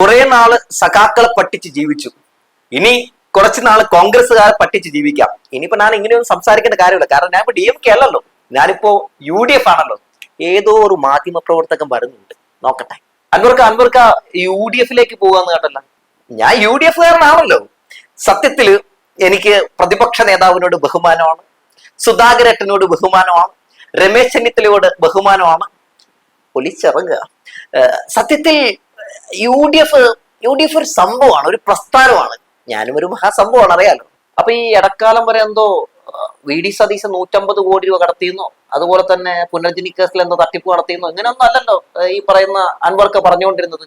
കുറെ നാൾ സഖാക്കളെ പട്ടിച്ച് ജീവിച്ചു. ഇനി കുറച്ച് നാൾ കോൺഗ്രസ്സുകാരെ പട്ടിച്ച് ജീവിക്കാം. ഇനിയിപ്പോ ഞാൻ ഇങ്ങനെയൊന്നും സംസാരിക്കേണ്ട കാര്യമില്ല. കാരണം ഞാൻ ഇപ്പൊ ഡി എം കെ അല്ലല്ലോ. ഞാനിപ്പോ യു ഡി എഫ് ആണല്ലോ. ഏതോ ഒരു മാധ്യമ പ്രവർത്തകൻ വരുന്നുണ്ട്. നോക്കട്ടെ. അൻവർക്ക അൻവർക്ക യു ഡി എഫിലേക്ക് പോകാന്ന് കേട്ടല്ല. ഞാൻ യു ഡി എഫ് കാരനാണല്ലോ. സത്യത്തിൽ എനിക്ക് പ്രതിപക്ഷ നേതാവിനോട് ബഹുമാനമാണ്. സുധാകരേട്ടനോട് ബഹുമാനമാണ്. രമേശ് ചെന്നിത്തലയോട് ബഹുമാനമാണ്. ഒലിച്ചിറങ്ങുക ഏഹ് സത്യത്തിൽ U D F U D F ഒരു സംഭവമാണ് ഒരു പ്രസ്ഥാനമാണ്. ഞാനും ഒരു മഹാസംഭവമാണ് അറിയാലോ. അപ്പൊ ഈ ഇടക്കാലം വരെ എന്തോ വി ഡി സതീശൻ നൂറ്റമ്പത് കോടി രൂപ കടത്തിയെന്നോ അതുപോലെ തന്നെ പുനർജനി കേസിൽ എന്തോ തട്ടിപ്പ് നടത്തിയെന്നോ ഇങ്ങനെയൊന്നും അല്ലല്ലോ ഈ പറയുന്ന അൻവർക്ക് പറഞ്ഞുകൊണ്ടിരുന്നത്.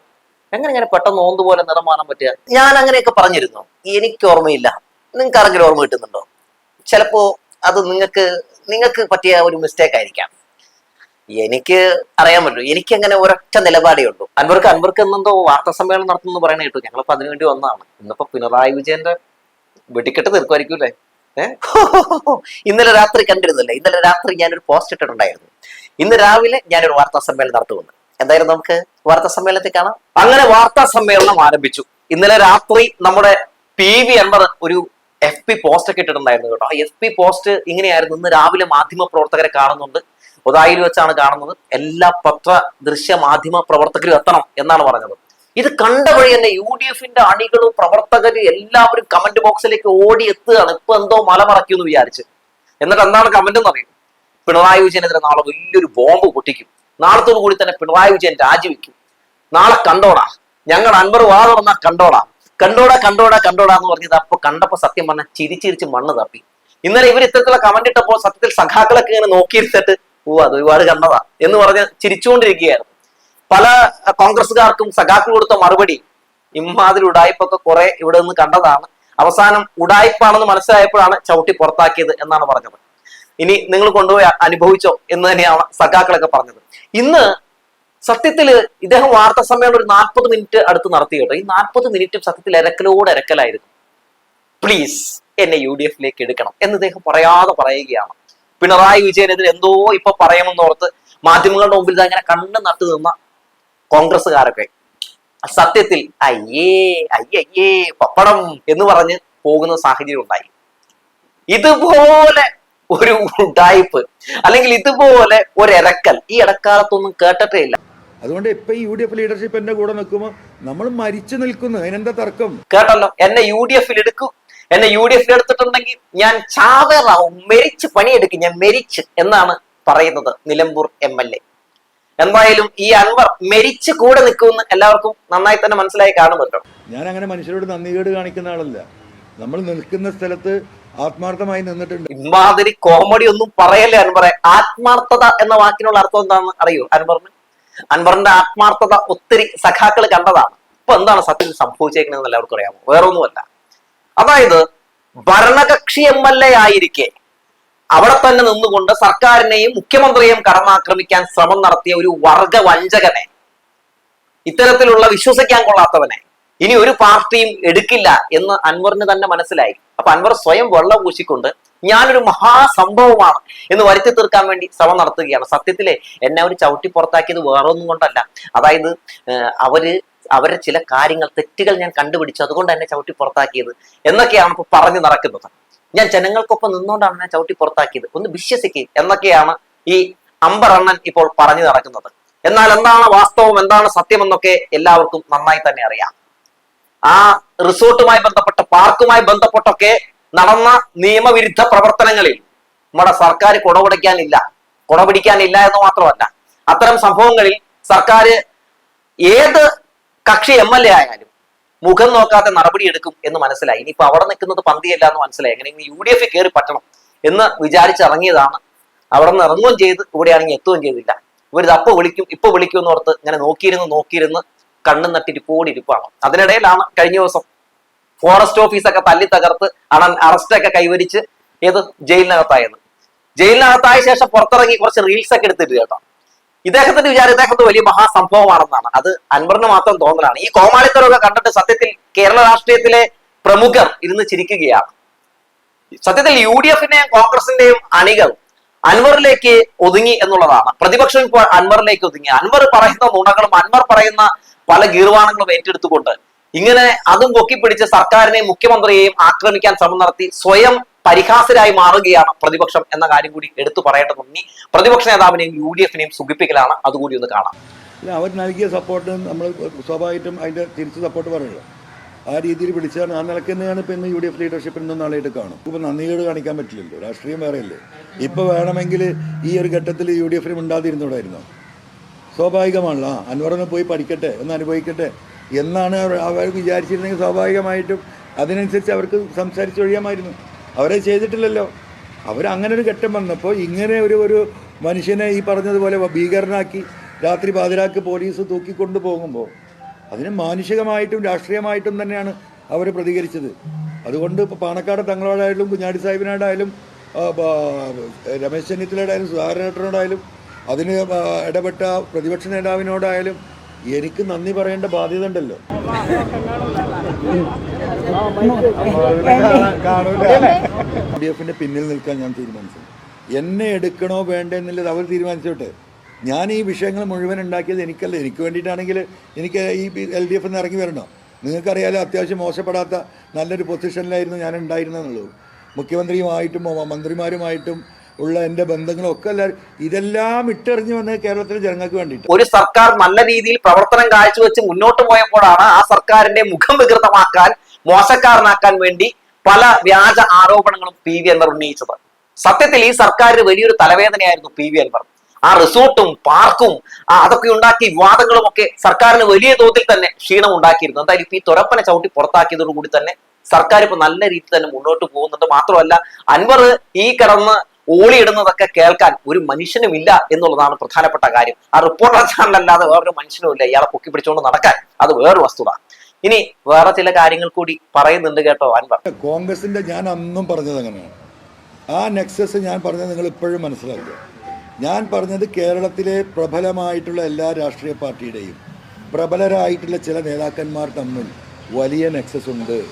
എങ്ങനെ ഇങ്ങനെ പെട്ടെന്ന് നോന്ത് പോലെ നിറം മാറാൻ പറ്റുക? ഞാൻ അങ്ങനെയൊക്കെ പറഞ്ഞിരുന്നു. എനിക്ക് ഓർമ്മയില്ല. നിങ്ങൾക്ക് ആരെങ്കിലും ഓർമ്മ കിട്ടുന്നുണ്ടോ? ചിലപ്പോ അത് നിങ്ങൾക്ക് നിങ്ങൾക്ക് പറ്റിയ ഒരു മിസ്റ്റേക്ക് ആയിരിക്കാം. എനിക്ക് അറിയാൻ പറ്റും. എനിക്ക് അങ്ങനെ ഒരൊറ്റ നിലപാടേ ഉള്ളൂ. അൻവർക്ക് അൻവർക്ക് എന്നെന്തോ വാർത്താ സമ്മേളനം നടത്തുന്നു പറയണ കേട്ടു. ഞങ്ങളിപ്പോ അതിനുവേണ്ടി വന്നതാണ്. ഇന്നിപ്പോ പിണറായി വിജയന്റെ വെടിക്കെട്ട് തീർക്കുമായിരിക്കൂലേ ഏഹ് ഇന്നലെ രാത്രി കണ്ടിരുന്നില്ലേ? ഇന്നലെ രാത്രി ഞാനൊരു പോസ്റ്റ് ഇട്ടിട്ടുണ്ടായിരുന്നു. ഇന്ന് രാവിലെ ഞാനൊരു വാർത്താ സമ്മേളനം നടത്തുമെന്ന്. എന്തായാലും നമുക്ക് വാർത്താ സമ്മേളനത്തിൽ കാണാം? അങ്ങനെ വാർത്താ സമ്മേളനം ആരംഭിച്ചു. ഇന്നലെ രാത്രി നമ്മുടെ പി വി അൻവർ ഒരു എഫ് പി പോസ്റ്റ് ഒക്കെ ഇട്ടിട്ടുണ്ടായിരുന്നു കേട്ടോ. ആ എഫ് പി പോസ്റ്റ് ഇങ്ങനെയായിരുന്നു. ഇന്ന് രാവിലെ മാധ്യമ പ്രവർത്തകരെ കാണുന്നുണ്ട്. ഉദായിൽ വെച്ചാണ് കാണുന്നത്. എല്ലാ പത്ര ദൃശ്യ മാധ്യമ പ്രവർത്തകരും എത്തണം എന്നാണ് പറഞ്ഞത്. ഇത് കണ്ട വഴി തന്നെ യു ഡി എഫിന്റെ അണികളും പ്രവർത്തകരും എല്ലാവരും കമന്റ് ബോക്സിലേക്ക് ഓടി എത്തുകയാണ്. ഇപ്പൊ എന്തോ മലമറക്കി എന്ന് വിചാരിച്ച്. എന്നിട്ട് എന്താണ് കമന്റ് എന്ന് അറിയും പിണറായി വിജയനെതിരെ നാളെ വലിയൊരു ബോംബ് പൊട്ടിക്കും. നാളത്തോടു കൂടി തന്നെ പിണറായി വിജയൻ രാജിവെക്കും. നാളെ കണ്ടോടാ ഞങ്ങൾ അൻപർ വാ തുറന്നാ കണ്ടോടാ കണ്ടോടാ കണ്ടോടാ കണ്ടോടാ എന്ന് പറഞ്ഞത് അപ്പൊ കണ്ടപ്പോ സത്യം പറഞ്ഞ ചിരിച്ചിരിച്ച് മണ്ണ് തപ്പി. ഇന്നലെ ഇവർ ഇത്തരത്തിലുള്ള കമന്റ് ഇട്ടപ്പോൾ സത്യത്തിൽ സഖാക്കളൊക്കെ ഇങ്ങനെ നോക്കിയിരുന്നിട്ട് ഓ അത് ഒരുപാട് കണ്ടതാ. എന്ന് പറഞ്ഞ് ചിരിച്ചുകൊണ്ടിരിക്കുകയായിരുന്നു. പല കോൺഗ്രസ്സുകാർക്കും സഖാക്കൾ കൊടുത്ത മറുപടി ഇമ്മാതിരി ഉടായ്പൊക്കെ കുറെ ഇവിടെ നിന്ന് കണ്ടതാണ്. അവസാനം ഉടായ്പാണെന്ന് മനസ്സിലായപ്പോഴാണ് ചവിട്ടി പുറത്താക്കിയത് എന്നാണ് പറഞ്ഞത്. ഇനി നിങ്ങൾ കൊണ്ടുപോയി അനുഭവിച്ചോ എന്ന് തന്നെയാണ് സഖാക്കളൊക്കെ പറഞ്ഞത്. ഇന്ന് സത്യത്തിൽ ഇദ്ദേഹം വാർത്താ സമ്മേളനം ഒരു നാൽപ്പത് മിനിറ്റ് അടുത്ത് നടത്തി കേട്ടോ ഈ നാൽപ്പത് മിനിറ്റും സത്യത്തിൽ ഇരക്കലോട് ഇരക്കലായിരുന്നു പ്ലീസ് എന്നെ യു ഡി എഫിലേക്ക് എടുക്കണം എന്ന് ഇദ്ദേഹം പറയാതെ പറയുകയാണ്. പിണറായി വിജയനെതിരെ എന്തോ ഇപ്പൊ പറയുമെന്നോർത്ത് മാധ്യമങ്ങളുടെ മുമ്പിൽ അങ്ങനെ കണ്ണ് നട്ടു നിന്ന കോൺഗ്രസ്സുകാരൊക്കെ. സത്യത്തിൽ അയ്യേ അയ്യേ പപ്പടം എന്ന് പറഞ്ഞ് പോകുന്ന സാഹചര്യം ഉണ്ടായി ഇതുപോലെ ഒരു ഉടായ്പ് അല്ലെങ്കിൽ ഇതുപോലെ ഒരു ഇറക്കൽ ഈ ഇടക്കാലത്തൊന്നും കേട്ടിട്ടേ ഇല്ല. അതുകൊണ്ട് ഇപ്പൊ യു ഡി എഫ് ലീഡർഷിപ്പ് എന്റെ കൂടെ നിൽക്കുമ്പോൾ നമ്മൾ മരിച്ചു നിൽക്കുന്നു. അതിനെന്താ തർക്കം? കേട്ടല്ലോ? എന്നെ യു ഡി എഫിൽ എടുക്കും. എന്നെ യു ഡി എഫിൽ എടുത്തിട്ടുണ്ടെങ്കിൽ ഞാൻ ചാവേറാവും. മെരിച്ച് പണിയെടുക്കും. ഞാൻ മെരിച്ച് എന്നാണ് പറയുന്നത് നിലമ്പൂർ എം എൽ എ. എന്തായാലും ഈ അൻവർ മെരിച്ച് കൂടെ നിൽക്കുമെന്ന് എല്ലാവർക്കും നന്നായി തന്നെ മനസ്സിലായി കാണുമല്ലോ ഞാൻ അങ്ങനെ മനുഷ്യരോട് നന്ദികേട് കാണിക്കുന്ന ആളല്ല. നമ്മൾ നിൽക്കുന്ന സ്ഥലത്ത് ആത്മാർത്ഥമായി നിന്നിട്ടുണ്ട്. ഇമാതിരി കോമഡി ഒന്നും പറയല്ലേ അൻവറെ? ആത്മാർത്ഥത എന്ന വാക്കിനുള്ള അർത്ഥം എന്താണെന്ന് അറിയോ അൻവറിന്? അൻവറിന്റെ ആത്മാർത്ഥത ഒത്തിരി സഖാക്കൾ കണ്ടതാണ്. ഇപ്പൊ എന്താണ് സത്യത്തിൽ സംഭവിച്ചേക്കുന്നതെന്ന് എല്ലാവർക്കും അറിയാമോ? വേറൊന്നുമല്ല. അതായത് ഭരണകക്ഷി എം എൽ എ ആയിരിക്കെ അവിടെ തന്നെ നിന്നുകൊണ്ട് സർക്കാരിനെയും മുഖ്യമന്ത്രിയെയും കടന്നാക്രമിക്കാൻ ശ്രമം നടത്തിയ ഒരു വർഗ വഞ്ചകനെ ഇത്തരത്തിലുള്ള വിശ്വസിക്കാൻ കൊള്ളാത്തവനെ ഇനി ഒരു പാർട്ടിയും എടുക്കില്ല എന്ന് അൻവറിന് തന്നെ മനസ്സിലായി. അപ്പൊ അൻവർ സ്വയം വെള്ളം പൂശിക്കൊണ്ട് ഞാനൊരു മഹാസംഭവമാണ് എന്ന് വരുത്തി തീർക്കാൻ വേണ്ടി ശ്രമം നടത്തുകയാണ്. സത്യത്തിലെ എന്നെ അവർ ചവിട്ടി പുറത്താക്കിയത് വേറൊന്നും കൊണ്ടല്ല. അതായത് അവർ അവരുടെ ചില കാര്യങ്ങൾ തെറ്റുകൾ ഞാൻ കണ്ടുപിടിച്ചു. അതുകൊണ്ട് എന്നെ ചവിട്ടി പുറത്താക്കിയത് എന്നൊക്കെയാണ് ഇപ്പൊ പറഞ്ഞു നടക്കുന്നത്. ഞാൻ ജനങ്ങൾക്കൊപ്പം നിന്നുകൊണ്ടാണ് ഞാൻ ചവിട്ടി പുറത്താക്കിയത്. ഒന്ന് വിശ്വസിക്കുക എന്നൊക്കെയാണ് ഈ അമ്പറണ്ണൻ ഇപ്പോൾ പറഞ്ഞു നടക്കുന്നത്. എന്നാൽ എന്താണ് വാസ്തവം? എന്താണ് സത്യം എന്നൊക്കെ എല്ലാവർക്കും നന്നായി തന്നെ അറിയാം. ആ റിസോർട്ടുമായി ബന്ധപ്പെട്ട പാർക്കുമായി ബന്ധപ്പെട്ടൊക്കെ നടന്ന നിയമവിരുദ്ധ പ്രവർത്തനങ്ങളിൽ നമ്മുടെ സർക്കാർ കുടപിടിക്കാനില്ല. കുടപിടിക്കാനില്ല എന്ന് മാത്രമല്ല അത്തരം സംഭവങ്ങളിൽ സർക്കാർ ഏത് കക്ഷി എം എൽ എ ആയാലും മുഖം നോക്കാതെ നടപടി എടുക്കും എന്ന് മനസ്സിലായി. ഇനിയിപ്പോ അവിടെ നിൽക്കുന്നത് പന്തിയല്ല എന്ന് മനസ്സിലായി. എങ്ങനെ യു ഡി എഫ് കയറി പറ്റണം എന്ന് വിചാരിച്ചിറങ്ങിയതാണ്. അവിടെ നിന്ന് ഇറങ്ങുകയും ചെയ്ത് ഇവിടെയാണെങ്കിൽ എത്തുകയും ചെയ്തില്ല. ഇവരിത് അപ്പോൾ അപ്പൊ വിളിക്കും ഇപ്പൊ വിളിക്കും എന്ന് ഓർത്ത് ഇങ്ങനെ നോക്കിയിരുന്ന് നോക്കിയിരുന്ന് കണ്ണും നട്ടിരിപ്പോടി ഇരിപ്പാണ് അതിനിടയിലാണ് കഴിഞ്ഞ ദിവസം ഫോറസ്റ്റ് ഓഫീസൊക്കെ തല്ലി തകർത്ത് അണൻ അറസ്റ്റൊക്കെ കൈവരിച്ച് ഏത്? ജയിലിനകത്തായത് ജയിലിനകത്തായ ശേഷം പുറത്തിറങ്ങി കുറച്ച് റീൽസ് ഒക്കെ എടുത്തിട്ട് കേട്ടോ. ഇദ്ദേഹത്തിന്റെ വിചാരം ഇദ്ദേഹത്തെ വലിയ മഹാസംഭവമാണെന്നാണ് അത് അൻവറിന് മാത്രം തോന്നലാണ്. ഈ കോമാളിത്തരമൊക്കെ കണ്ടിട്ട് സത്യത്തിൽ കേരള രാഷ്ട്രീയത്തിലെ പ്രമുഖർ ഇരുന്ന് ചിരിക്കുകയാണ്. സത്യത്തിൽ യു ഡി എഫിന്റെയും കോൺഗ്രസിന്റെയും അണികൾ അൻവറിലേക്ക് ഒതുങ്ങി എന്നുള്ളതാണ്. പ്രതിപക്ഷം ഇപ്പോൾ അൻവറിലേക്ക് ഒതുങ്ങി. അൻവർ പറയുന്ന നുണകളും അൻവർ പറയുന്ന പല ഗീർവാണങ്ങളും ഏറ്റെടുത്തുകൊണ്ട് ഇങ്ങനെ അതും പൊക്കിപ്പിടിച്ച് സർക്കാരിനെയും മുഖ്യമന്ത്രിയെയും ആക്രമിക്കാൻ ശ്രമം നടത്തി സ്വയം പരിഹാസരായി മാറുകയാണ് പ്രതിപക്ഷം എന്ന കാര്യം കൂടി എടുത്തു പറയേണ്ടതുണ്ട്. ഇനി പ്രതിപക്ഷ നേതാവിനെയും യു ഡി എഫിനെയും സുഖിപ്പിക്കലാണ്. അതുകൂടി ഒന്ന് കാണാം. അല്ല അവർ നൽകിയ സപ്പോർട്ട് നമ്മൾ സ്വാഭാവികമായിട്ടും അതിന്റെ തിരിച്ച് സപ്പോർട്ട് പറയുള്ളൂ ആ രീതിയിൽ പിടിച്ചാണ് ആ നിലയ്ക്ക് തന്നെയാണ് ഇപ്പം ഇന്ന് യു ഡി എഫ് ലീഡർഷിപ്പിൽ നിന്ന് നാളെയായിട്ട് കാണും. ഇപ്പം നന്ദികേട് കാണിക്കാൻ പറ്റില്ലല്ലോ രാഷ്ട്രീയം വേറെയല്ലേ? ഇപ്പോൾ വേണമെങ്കിൽ ഈ ഒരു ഘട്ടത്തിൽ യു ഡി എഫിന് ഉണ്ടാതിരുന്നോടായിരുന്നു? സ്വാഭാവികമാണല്ലോ. ആ അൻവറൊന്ന് പോയി പഠിക്കട്ടെ ഒന്ന് അനുഭവിക്കട്ടെ. എന്നാണ് അവർ വിചാരിച്ചിരുന്നെങ്കിൽ സ്വാഭാവികമായിട്ടും അതിനനുസരിച്ച് അവർക്ക് സംസാരിച്ചൊഴിയാമായിരുന്നു അവരെ ചെയ്തിട്ടില്ലല്ലോ. അവർ അങ്ങനെ ഒരു ഘട്ടം വന്നപ്പോൾ ഇങ്ങനെ ഒരു ഒരു മനുഷ്യനെ ഈ പറഞ്ഞതുപോലെ ഭീകരനാക്കി രാത്രി പാതിരാക്ക് പോലീസ് തൂക്കിക്കൊണ്ടു പോകുമ്പോൾ അതിന് മാനുഷികമായിട്ടും രാഷ്ട്രീയമായിട്ടും തന്നെയാണ് അവർ പ്രതികരിച്ചത്. അതുകൊണ്ട് ഇപ്പോൾ പാണക്കാട് തങ്ങളോടായാലും കുഞ്ഞാടി സാഹിബിനോടായാലും രമേശ് ചെന്നിത്തലയോടായാലും സുധാകരനോടായാലും അതിന് ഇടപെട്ട പ്രതിപക്ഷ നേതാവിനോടായാലും എനിക്ക് നന്ദി പറയേണ്ട ബാധ്യത ഉണ്ടല്ലോ. ഡി എഫിന്റെ പിന്നിൽ നിൽക്കാൻ ഞാൻ തീരുമാനിച്ചു. എന്നെ എടുക്കണോ വേണ്ടേ എന്നുള്ളത് അവർ തീരുമാനിച്ചോട്ടെ. ഞാൻ ഈ വിഷയങ്ങൾ മുഴുവൻ ഉണ്ടാക്കിയത് എനിക്കല്ല. എനിക്ക് വേണ്ടിയിട്ടാണെങ്കിൽ എനിക്ക് ഈ എൽ ഡി എഫ് നിന്ന് ഇറങ്ങി വരണോ? നിങ്ങൾക്കറിയാലോ അത്യാവശ്യം മോശപ്പെടാത്ത നല്ലൊരു പൊസിഷനിലായിരുന്നു ഞാൻ ഉണ്ടായിരുന്നെന്നുള്ളത് മുഖ്യമന്ത്രിയുമായിട്ടും മന്ത്രിമാരുമായിട്ടും ഉള്ള എന്റെ ബന്ധങ്ങളൊക്കെ എല്ലാവരും ഇതെല്ലാം ഇട്ടെറിഞ്ഞു വന്ന കേരളത്തിലെ ജനങ്ങൾക്ക് വേണ്ടിയിട്ട്. ഒരു സർക്കാർ നല്ല രീതിയിൽ പ്രവർത്തനം കാഴ്ചവെച്ച് മുന്നോട്ട് പോയപ്പോഴാണ് ആ സർക്കാരിന്റെ മുഖം വികൃതമാക്കാൻ മോശക്കാരനാക്കാൻ വേണ്ടി പല വ്യാജ ആരോപണങ്ങളും പി വി അൻവർ ഉന്നയിച്ചത്. സത്യത്തിൽ ഈ സർക്കാരിന് വലിയൊരു തലവേദനയായിരുന്നു പി വി അൻവർ. ആ റിസോർട്ടും പാർക്കും അതൊക്കെ ഉണ്ടാക്കി വിവാദങ്ങളും ഒക്കെ സർക്കാരിന് വലിയ തോതിൽ തന്നെ ക്ഷീണം ഉണ്ടാക്കിയിരുന്നു. എന്തായാലും ഇപ്പൊ ഈ തുറപ്പനെ ചവിട്ടി പുറത്താക്കിയതോടുകൂടി തന്നെ സർക്കാർ ഇപ്പൊ നല്ല രീതിയിൽ തന്നെ മുന്നോട്ട് പോകുന്നുണ്ട്. മാത്രമല്ല അൻവർ ഈ കിടന്ന് ഓളിയിടുന്നതൊക്കെ കേൾക്കാൻ ഒരു മനുഷ്യനും ഇല്ല എന്നുള്ളതാണ് പ്രധാനപ്പെട്ട കാര്യം. ആ റിപ്പോർട്ടർ ചാനലല്ലാതെ വേറൊരു മനുഷ്യനും ഇല്ല. ഇയാളെ പൊക്കി പിടിച്ചുകൊണ്ട് നടക്കാൻ. അത് വേറൊരു വസ്തുത. ഇനി വേറെ ചില കാര്യങ്ങൾ കൂടി പറയുന്നുണ്ട് കേട്ടോ അൻവർ. കോൺഗ്രസിന്റെ ഞാൻ അന്നും പറഞ്ഞത് അങ്ങനെയാണ്. ആ നെക്സസ് ഞാൻ പറഞ്ഞത് നിങ്ങൾ ഇപ്പോഴും മനസ്സിലാക്കുക. ഞാൻ പറഞ്ഞത് കേരളത്തിലെ പ്രബലമായിട്ടുള്ള എല്ലാ രാഷ്ട്രീയ പാർട്ടിയുടെയും പ്രബലരായിട്ടുള്ള ചില നേതാക്കന്മാർ തമ്മിൽ വലിയ നെക്സസ് ഉണ്ട്.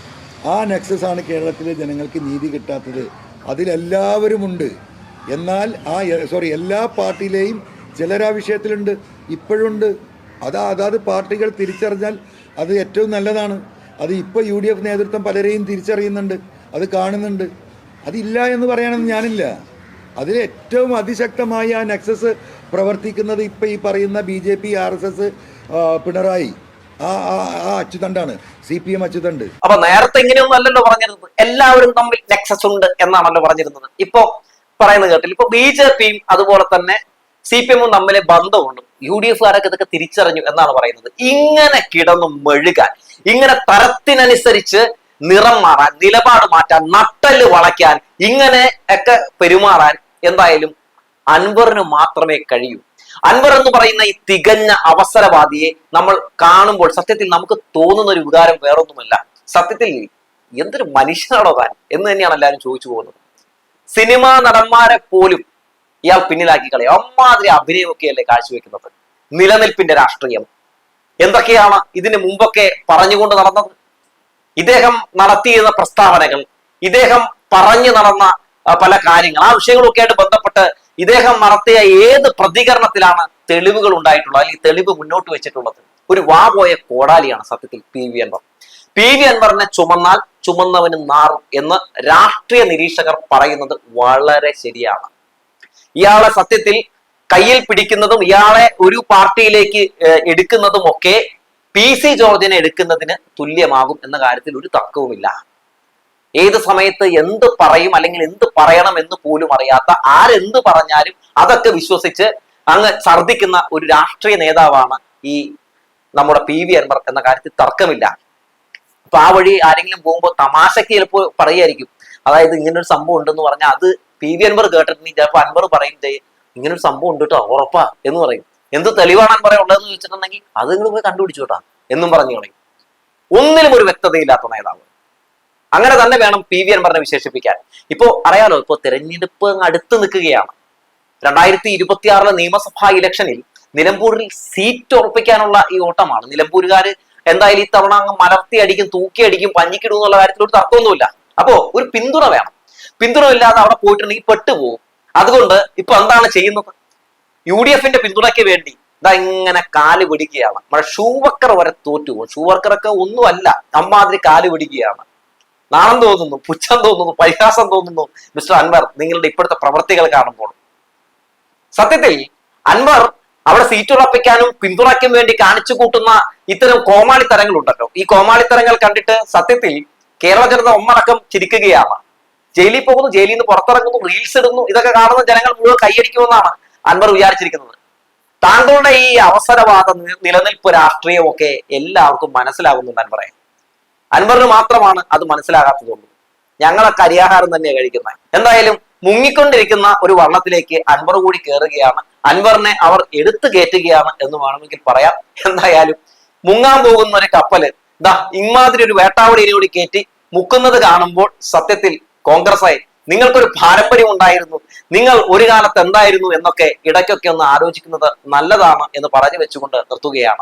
ആ നെക്സസ് ആണ് കേരളത്തിലെ ജനങ്ങൾക്ക് നീതി കിട്ടാത്തത് അതിലെല്ലാവരുമുണ്ട്. എന്നാൽ ആ സോറി എല്ലാ പാർട്ടിയിലെയും ചിലർ ആ വിഷയത്തിലുണ്ട് ഇപ്പോഴുണ്ട്. അത് അതാത് പാർട്ടികൾ തിരിച്ചറിഞ്ഞാൽ അത് ഏറ്റവും നല്ലതാണ്. അത് ഇപ്പോൾ യു ഡി എഫ് നേതൃത്വം പലരെയും തിരിച്ചറിയുന്നുണ്ട് അത് കാണുന്നുണ്ട്. അതില്ല എന്ന് പറയാനൊന്നും ഞാനില്ല. അതിൽ ഏറ്റവും അതിശക്തമായി ആ നെക്സസ് പ്രവർത്തിക്കുന്നത് ഇപ്പം ഈ പറയുന്ന B J P R S S Pinarayi. ആ ആ- അച്ചുതണ്ടാണ് സി പി എം അച്യുതണ്ട്. അപ്പൊ നേരത്തെ ഇങ്ങനെയൊന്നും അല്ലല്ലോ പറഞ്ഞിരുന്നത്. എല്ലാവരും തമ്മിൽ നെക്സസ് ഉണ്ട് എന്നാണല്ലോ പറഞ്ഞിരുന്നത്. ഇപ്പൊ പറയുന്നത് കേട്ടില്ല. ഇപ്പൊ ബി ജെ പിയും അതുപോലെ തന്നെ സി പി എമ്മും തമ്മിലെ ബന്ധമുണ്ട്. യു ഡി എഫുകാരൊക്കെ ഇതൊക്കെ തിരിച്ചറിഞ്ഞു എന്നാണ് പറയുന്നത്. ഇങ്ങനെ കിടന്നു മെഴുകാൻ ഇങ്ങനെ തരത്തിനനുസരിച്ച് നിറം മാറാൻ നിലപാട് മാറ്റാൻ നട്ടൽ വളയ്ക്കാൻ ഇങ്ങനെ ഒക്കെ പെരുമാറാൻ എന്തായാലും അൻവറിന് മാത്രമേ കഴിയൂ. അൻവർ എന്ന് പറയുന്ന ഈ തികഞ്ഞ അവസരവാദിയെ നമ്മൾ കാണുമ്പോൾ സത്യത്തിൽ നമുക്ക് തോന്നുന്ന ഒരു വികാരം വേറൊന്നുമല്ല. സത്യത്തിൽ എന്തൊരു മനുഷ്യനാണോ താൻ എന്ന് തന്നെയാണ് എല്ലാവരും ചോദിച്ചു പോകുന്നത്. സിനിമാ നടന്മാരെ പോലും ഇയാൾ പിന്നിലാക്കി കളയും. അമ്മാതിരി അഭിനയമൊക്കെയല്ലേ കാഴ്ചവെക്കുന്നത്. നിലനിൽപ്പിന്റെ രാഷ്ട്രീയം. എന്തൊക്കെയാണ് ഇതിന് മുമ്പൊക്കെ പറഞ്ഞുകൊണ്ട് നടന്നത്? ഇദ്ദേഹം നടത്തിയിരുന്ന പ്രസ്താവനകൾ ഇദ്ദേഹം പറഞ്ഞു നടന്ന പല കാര്യങ്ങൾ. ആ വിഷയങ്ങളൊക്കെ ആയിട്ട് ബന്ധപ്പെട്ട് ഇദ്ദേഹം നടത്തിയ ഏത് പ്രതികരണത്തിലാണ് തെളിവുകൾ ഉണ്ടായിട്ടുള്ളത്? അല്ലെങ്കിൽ തെളിവ് മുന്നോട്ട് വെച്ചിട്ടുള്ളത്? ഒരു വാ പോയ കോടാലിയാണ് സത്യത്തിൽ P V Anvar. P V അൻവറിനെ ചുമന്നാൽ ചുമന്നവന് നാറും എന്ന് രാഷ്ട്രീയ നിരീക്ഷകർ പറയുന്നത് വളരെ ശരിയാണ്. ഇയാളെ സത്യത്തിൽ കയ്യിൽ പിടിക്കുന്നതും ഇയാളെ ഒരു പാർട്ടിയിലേക്ക് എടുക്കുന്നതും ഒക്കെ പി സി ജോർജിനെ എടുക്കുന്നതിന് തുല്യമാകും എന്ന കാര്യത്തിൽ ഒരു തർക്കവുമില്ല. ഏത് സമയത്ത് എന്ത് പറയും അല്ലെങ്കിൽ എന്ത് പറയണം എന്ന് പോലും അറിയാത്ത ആരെന്ത് പറഞ്ഞാലും അതൊക്കെ വിശ്വസിച്ച് അങ്ങ് ഛർദിക്കുന്ന ഒരു രാഷ്ട്രീയ നേതാവാണ് ഈ നമ്മുടെ പി വി അൻവർ എന്ന കാര്യത്തിൽ തർക്കമില്ല. അപ്പൊ ആ വഴി ആരെങ്കിലും പോകുമ്പോൾ തമാശക്ക് ചിലപ്പോൾ പറയായിരിക്കും അതായത് ഇങ്ങനൊരു സംഭവം ഉണ്ടെന്ന് പറഞ്ഞാൽ അത് പി വി അൻവർ കേട്ടിട്ടുണ്ടെങ്കിൽ ചിലപ്പോൾ അൻവർ പറയും "ദേ, ഇങ്ങനൊരു സംഭവം ഉണ്ട് കേട്ടോ ഉറപ്പാ എന്ന് പറയും. എന്ത് തെളിവാണ് അൻവറെ ഉള്ളതെന്ന് ചോദിച്ചിട്ടുണ്ടെങ്കിൽ അത് നിങ്ങൾ പോയി കണ്ടുപിടിച്ചു കേട്ടാ എന്നും പറഞ്ഞു കളയും. ഒന്നിലും ഒരു വ്യക്തതയില്ലാത്ത നേതാവ്. അങ്ങനെ തന്നെ വേണം പി വി അൻവറിനെ വിശേഷിപ്പിക്കാൻ. ഇപ്പോ അറിയാലോ ഇപ്പോ തെരഞ്ഞെടുപ്പ് അടുത്ത് നിൽക്കുകയാണ്. രണ്ടായിരത്തി ഇരുപത്തിയാറിലെ നിയമസഭാ ഇലക്ഷനിൽ നിലമ്പൂരിൽ സീറ്റ് ഉറപ്പിക്കാനുള്ള ഈ ഓട്ടമാണ്. നിലമ്പൂരുകാര് എന്തായാലും ഈ തവണ അങ്ങ് മലർത്തി അടിക്കും തൂക്കി അടിക്കും പഞ്ഞിക്കിടും എന്നുള്ള കാര്യത്തിൽ ഒരു തർക്കമൊന്നുമില്ല. അപ്പോ ഒരു പിന്തുണ വേണം. പിന്തുണ ഇല്ലാതെ അവിടെ പോയിട്ടുണ്ടെങ്കിൽ പെട്ടുപോകും അതുകൊണ്ട് ഇപ്പൊ എന്താണ് ചെയ്യുന്നത്? യു ഡി എഫിന്റെ പിന്തുണയ്ക്ക് വേണ്ടി ഇതാ ഇങ്ങനെ കാൽ പിടിക്കുകയാണ് നമ്മുടെ ഷൂവക്കർ വരെ തോറ്റു പോകും ഷൂവർക്കറൊക്കെ ഒന്നുമല്ല അമ്മാതിരി കാൽ പിടിക്കുകയാണ് നാണം തോന്നുന്നു പുച്ഛം തോന്നുന്നു പരിഹാസം തോന്നുന്നു മിസ്റ്റർ അൻവർ നിങ്ങളുടെ ഇപ്പോഴത്തെ പ്രവൃത്തികൾ കാണുമ്പോൾ. സത്യത്തിൽ അൻവർ അവിടെ സീറ്റ് ഉറപ്പിക്കാനും പിന്തുണയ്ക്കും വേണ്ടി കാണിച്ചു കൂട്ടുന്ന ഇത്തരം കോമാളിത്തരങ്ങളുണ്ടല്ലോ. ഈ കോമാളിത്തരങ്ങൾ കണ്ടിട്ട് സത്യത്തിൽ കേരള ജനത ഒന്നടക്കം ചിരിക്കുകയാണ്. ജയിലിൽ പോകുന്നു ജയിലിൽ നിന്ന് പുറത്തിറങ്ങുന്നു റീൽസ് ഇടുന്നു ഇതൊക്കെ കാണുന്ന ജനങ്ങൾ മുഴുവൻ കൈയടിക്കുമെന്നാണ് അൻവർ വിചാരിച്ചിരിക്കുന്നത്. താങ്കളുടെ ഈ അവസരവാദ നിലനിൽപ്പ് രാഷ്ട്രീയമൊക്കെ എല്ലാവർക്കും മനസ്സിലാകുന്നുണ്ട് അൻവറെ. അൻവറിന് മാത്രമാണ് അത് മനസ്സിലാകാത്തതുള്ളൂ. ഞങ്ങളൊക്കെ അരിയാഹാരം തന്നെയാണ് കഴിക്കുന്നത്. എന്തായാലും മുങ്ങിക്കൊണ്ടിരിക്കുന്ന ഒരു വള്ളത്തിലേക്ക് അൻവർ കൂടി കയറുകയാണ് അൻവറിനെ അവർ എടുത്തു കയറ്റുകയാണ് എന്ന് വേണമെങ്കിൽ പറയാം. എന്തായാലും മുങ്ങാൻ പോകുന്ന ഒരു കപ്പൽ ദാ ഇമാതിരി ഒരു വേട്ടാവടിയെ കൂടി കയറ്റി മുക്കുന്നത് കാണുമ്പോൾ സത്യത്തിൽ കോൺഗ്രസ് നിങ്ങൾക്കൊരു പാരമ്പര്യം ഉണ്ടായിരുന്നു. നിങ്ങൾ ഒരു കാലത്ത് എന്തായിരുന്നു എന്നൊക്കെ ഇടയ്ക്കൊക്കെ ഒന്ന് ആലോചിക്കുന്നത് നല്ലതാണ് എന്ന് പറഞ്ഞു വെച്ചുകൊണ്ട് നിർത്തുകയാണ്.